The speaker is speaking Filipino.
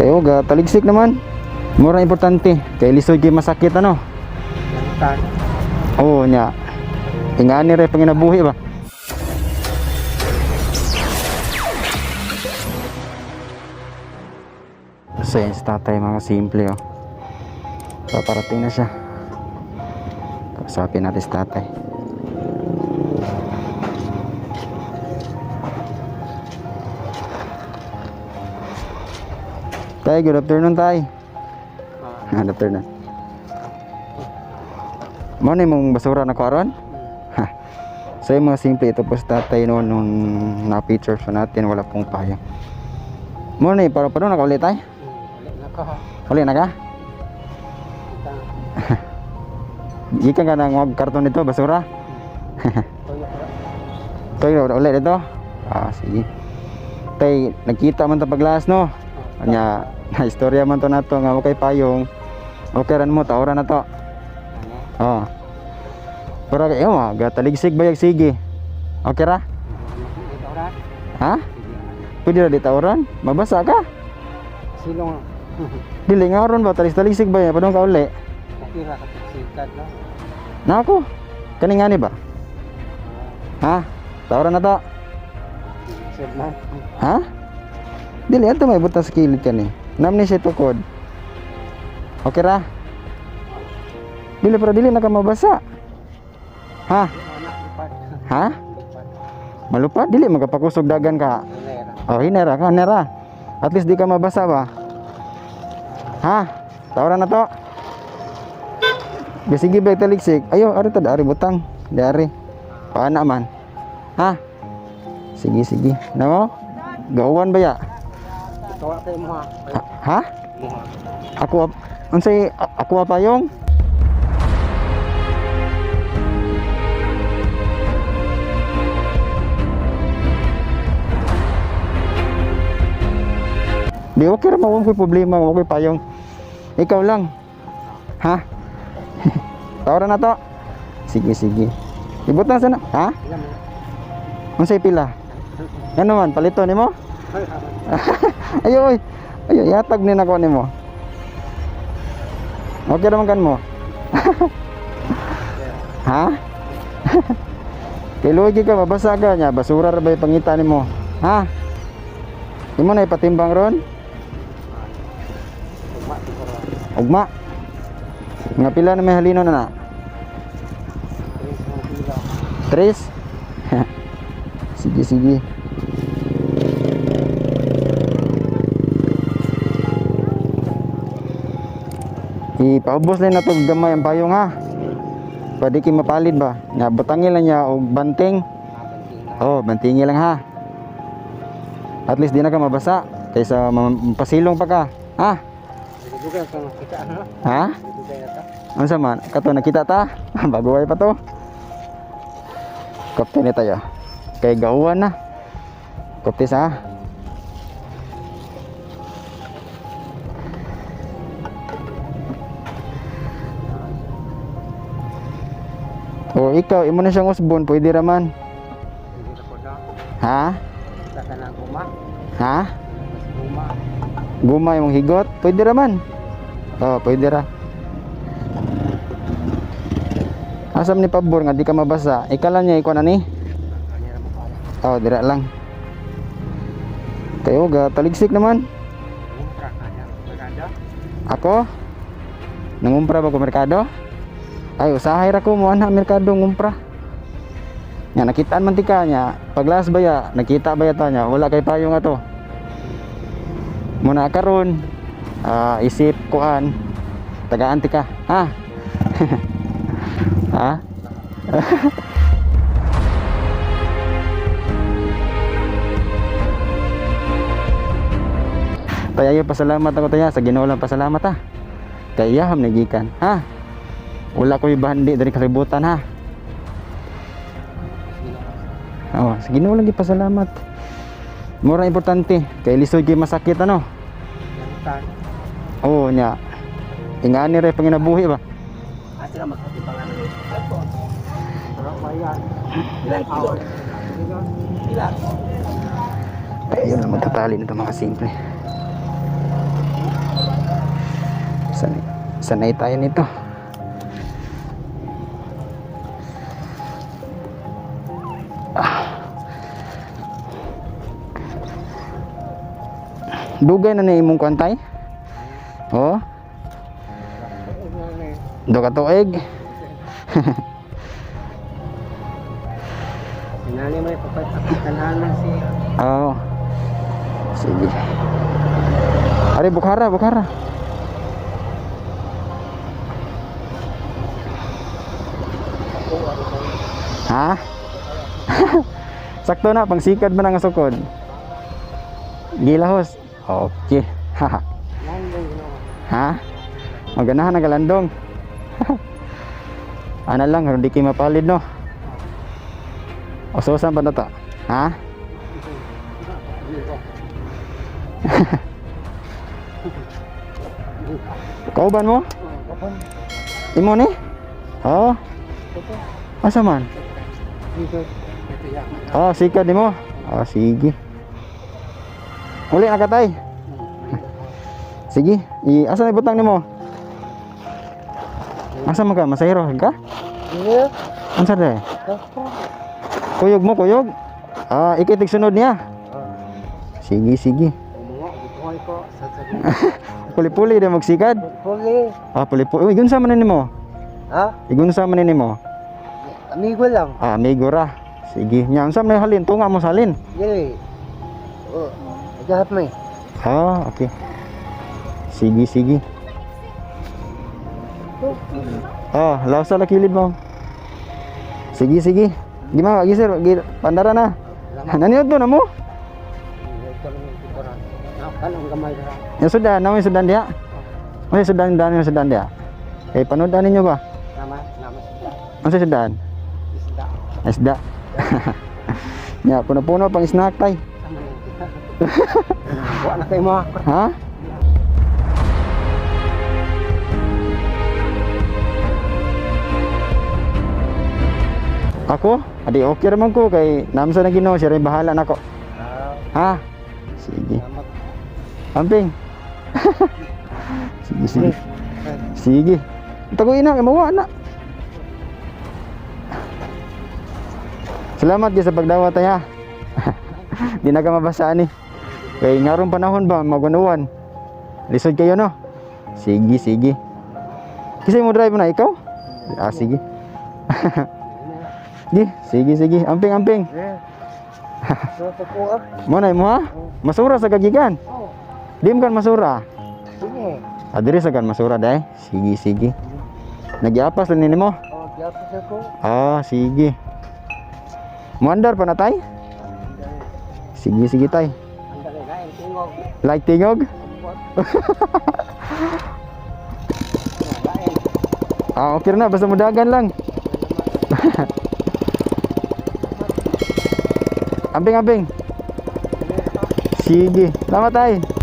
Kayo ga taligsik naman. Mura importante. Kay lisoy kay masakit ano. Oo nya. Ingani re panginabuhi ba. So yan si tatay mga simple oh. Paparating na siya. Kausapin natin si tatay. Tay, good afternoon tay. Ah, Good afternoon. Mo na mong basura na ko aron? Ha. So yung mga simple ito po sa tatay noon nung na-picture sa natin wala pong payo. Mo na para pa doon nakaulit tay? Wala na ka. Ikan ka nang wag karton nito basura? Toyo ulit ito? Ah sige. Tay nagkita man ta paglas no? Anya na istorya man to nato nga okay payong. Okay ran mo taoran na to. Oh. Pero kayo mo, gataligsig bayag sige. Okay ra? Ra. Ha? Pwede ra di taoran? Mabasa ka? Silong. Dili nga ron ba talis taligsig ba ya padung ka uli? Nakira ka sikat no. Nako. Kani nga ni ba? Ha? Taoran na to. Ha? Dili ato may butas kilid kani. Nam ni siya tukod. Okay ra? Dili pero dili na ka mabasa. Ha? Ha? Malupad dili magapakusog dagan ka. Oh, hinera ka, hinera. At least di ka mabasa ba? Ha? Tawaran na to. Di sige ba taligsik? Ayo, ari ta dari butang. Dari. Paana man. Ha? Sige, sige. Namo? Gawan ba ya? Tawa tayo mo ha. Ha? Mo. Ako unsay ako apayong? Di okay ra ko'y problema, ko'y payong. Ikaw lang. Ha? Tawaran na to. Sige, sige. Ibutang sana. Ha? Mo. Unsay pila? Ano man, palito nimo? Ayo oy. Ayo yatag ni nako nimo. Okay naman kan mo. ha? Kay lugi ka mabasa ka nya basura ra ba yung pangita nimo? Ha? Imo na ipatimbang ron? Ugma. Nga pila na may halino na na? Tres? sige, sige. Ipaubos lang na to gamay ang payong ha. Pwede kayo mapalid ba? Nga butangin lang niya o banting. Oh, bantingi lang ha. At least di na ka mabasa. Kaysa pasilong pa ka. Ha? Ha. Ha? Na. Ano sa man? Kato nakita ta? Bago ay pa to. Kapte ni tayo. Kay gawan na. Kapte sa. O ikaw, imo na siyang usbon, pwede ko na. Ha? Ha? Guma. Yung higot, pwede raman. Oh, pwede ra. Asam ni pabor nga di ka mabasa. Ikalan niya ikaw na ni. Ra. Oh, dira lang. Kayo ga taligsik naman. Ako nangumpra ba ko merkado? Ay, usahay ra ko mo ana merkado ngumpra. Nya nakitaan man tika nya. Paglas ba ya, nakita ba yata nya? Wala kay payo nga to. Muna karon ah, isip kuan tagaan tika. Ha? ha? Tayo pasalamat ako tayo sa Ginoo lang pasalamat ha. Kaya ham nagikan ha. Wala ko ibandi dari kalibutan ha. Oh, sa Ginoo lagi pasalamat. Mura importante kay lisod kay masakit ano. Tan. Oh nya. Ingani re panginabuhi ba. Asa na magkatibangan ni. Ito. Ayun mga simple. sanay tayo nito. Dugay na ni imong kwantay? Oh, do ka tuig. Yung papatanahan na si... Oo. Sige. Ari Bukhara, Bukhara. Ha? Sakto na, pang sikad mo na nga sukod. Gilahos. Okay. Haha. ha? Maganahan na galandong. Ana lang, hindi kayo mapalid no. O susan pa na to? Ha? Kauban mo? Imo ni? Oo. Asa man? Oh, sikad ni mo. Oh, sige. Uli na katay. Sige, i asa na ibutang nimo? Asa man ka? Masayro ka? Iya. Unsa de? Kuyog mo, kuyog? Ah, ikitig sunod niya. Sige, sige. Sabi. Puli-puli din magsikad. Puli. Ah, puli-puli. Uy, gunsa man nimo? Ha? Igunsa man nimo? Amigo lang. Ah, amigo ra. Sige, nya unsa man halin? Tunga mo sa halin. Dili. Oh, agahap may. Ah, okay. Sige, sige. Oh, lausa la kilid mo. Sige, sige. Di ma, gisir, gi- pandara na. Naniot mo na mo? Yung sudan, namin sudan dia. Ano yung sudan, dan yung sudan dia? Eh, panoodaan ninyo ba? Nama, nama sila. Ano sa sudan? Isda. Isda. Nya, puno-puno pang snack tay. Na kayo mo. Ha? Ako? Adi okay raman ko kay namsa na Ginoo siya rin bahala nako. Ha? Sige. Amping. sige, sige. Sige. Taguin na, mawa na. Salamat gyud sa pagdawat ay ha. Di na ka mabasaan ni. Kay ngarong panahon ba magunuan. Lisod kayo no. Sige, sige. Kasi mo drive na ikaw? Ah, sige. Sige, sige, sige. Amping, amping. Eh. Ah. Mo na mo ha? Masura sa kagigan. Dim kan masura. sige. Adiri sa kan masura dai. Sige, sige. Nagiapas lang nimo. Oh, gyapos ako. Ah, sige. Muandar pa na tay? Sige, sige tay. Like tingog? Ah, okay na. Basta mudagan lang. Amping, amping. Sige. Salamat tay.